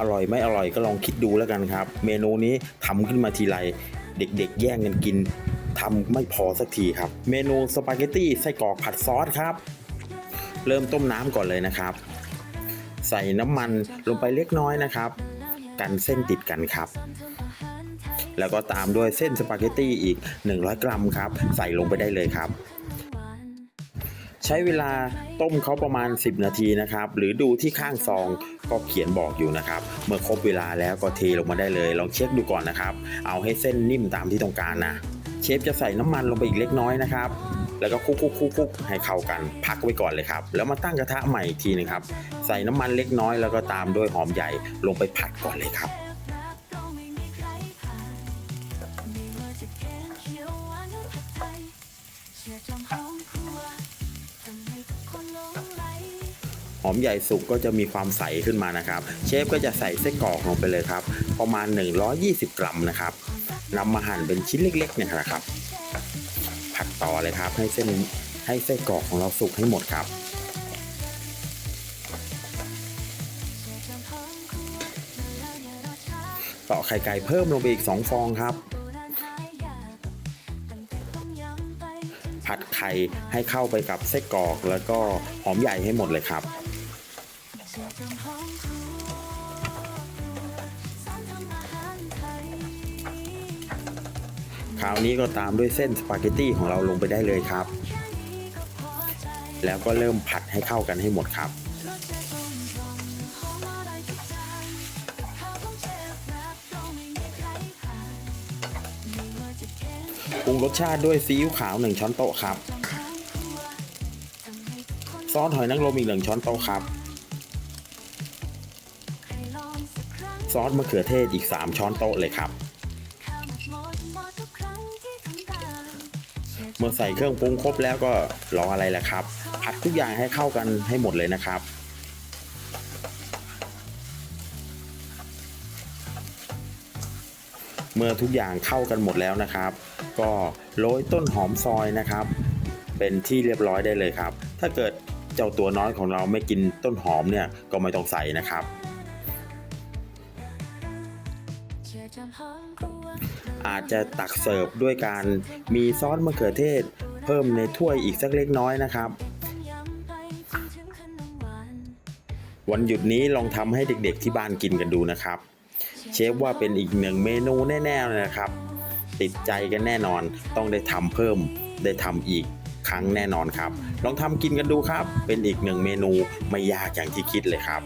อร่อยไม่อร่อยก็ลองคิดดูแล้วกันครับ เมนูนี้ทำขึ้นมาทีไรเด็กๆ แย่งกันกินทำไม่พอสักทีครับ เมนูสปาเกตตี้ไส้กรอกผัดซอสครับ เริ่มต้มน้ำก่อนเลยนะครับ ใส่น้ำมันลงไปเล็กน้อยนะครับ กันเส้นติดกันครับ แล้วก็ตามด้วยเส้นสปาเกตตี้อีก 100 กรัมครับ ใส่ลงไปได้เลยครับ ใช้เวลาต้มเขาประมาณ 10 นาทีนะครับ หรือดูที่ข้างซองก็เขียนบอกอยู่นะครับ เมื่อครบเวลาแล้วก็เทลงมาได้เลยลองเช็คดูก่อนนะครับ เอาให้เส้นนิ่มตามที่ต้องการนะ เชฟจะใส่น้ำมันลงไปอีกเล็กน้อยนะครับแล้วก็คลุกๆๆๆให้เข้ากัน พักไว้ก่อนเลยครับ แล้วมาตั้งกระทะใหม่อีกทีหนึงครับ ใส่น้ำมันเล็กน้อยแล้วก็ตามด้วยหอมใหญ่ลงไปผัดก่อนเลยครับ หอมใหญ่สุกก็จะมีความใสขึ้นมานะครับ เชฟก็จะใส่ไส้กรอกลงไปเลยครับ ประมาณ 120 กรัมนะครับนำมาหั่นเป็นชิ้นเล็กๆเนี่ยนะครับ ผัดต่อเลยครับ ให้เส้นให้ไส้กรอกของเราสุกให้หมดครับ ต่อไข่ไก่เพิ่มลงไปอีก 2 ฟองครับผัดไข่ให้เข้าไปกับไส้กรอกแล้วก็หอมใหญ่ให้หมดเลยครับ คราวนี้ก็ตามด้วยเส้นสปาเกตตี้ของเราลงไปได้เลยครับ แล้วก็เริ่มผัดให้เข้ากันให้หมดครับ ปรุงรสชาติด้วยซีอิ๊วขาว1ช้อนโต๊ะครับ ซอสหอยนางรมอีก1ช้อนโต๊ะครับ ซอสมะเขือเทศอีก 3 ช้อนโต๊ะเลยครับ เมื่อใส่เครื่องปรุงครบแล้วก็รออะไรล่ะครับ ผัดทุกอย่างให้เข้ากันให้หมดเลยนะครับเมื่อทุกอย่างเข้ากันหมดแล้วนะครับ ก็โรยต้นหอมซอยนะครับ เป็นที่เรียบร้อยได้เลยครับ ถ้าเกิดเจ้าตัวน้อยของเราไม่กินต้นหอมเนี่ยก็ไม่ต้องใส่นะครับ อาจจะตักเสิร์ฟด้วยการมีซอสมะเขือเทศ เพิ่มในถ้วยอีกสักเล็กน้อยนะครับ วันหยุดนี้ลองทำให้เด็กๆที่บ้านกินกันดูนะครับ เชฟว่าเป็นอีกหนึ่งเมนูแน่ๆเลยนะครับ ติดใจกันแน่นอนต้องได้ทำเพิ่มได้ทำอีกครั้งแน่นอนครับ ลองทำกินกันดูครับ เป็นอีกหนึ่งเมนูไม่ยากอย่างที่คิดเลยครับ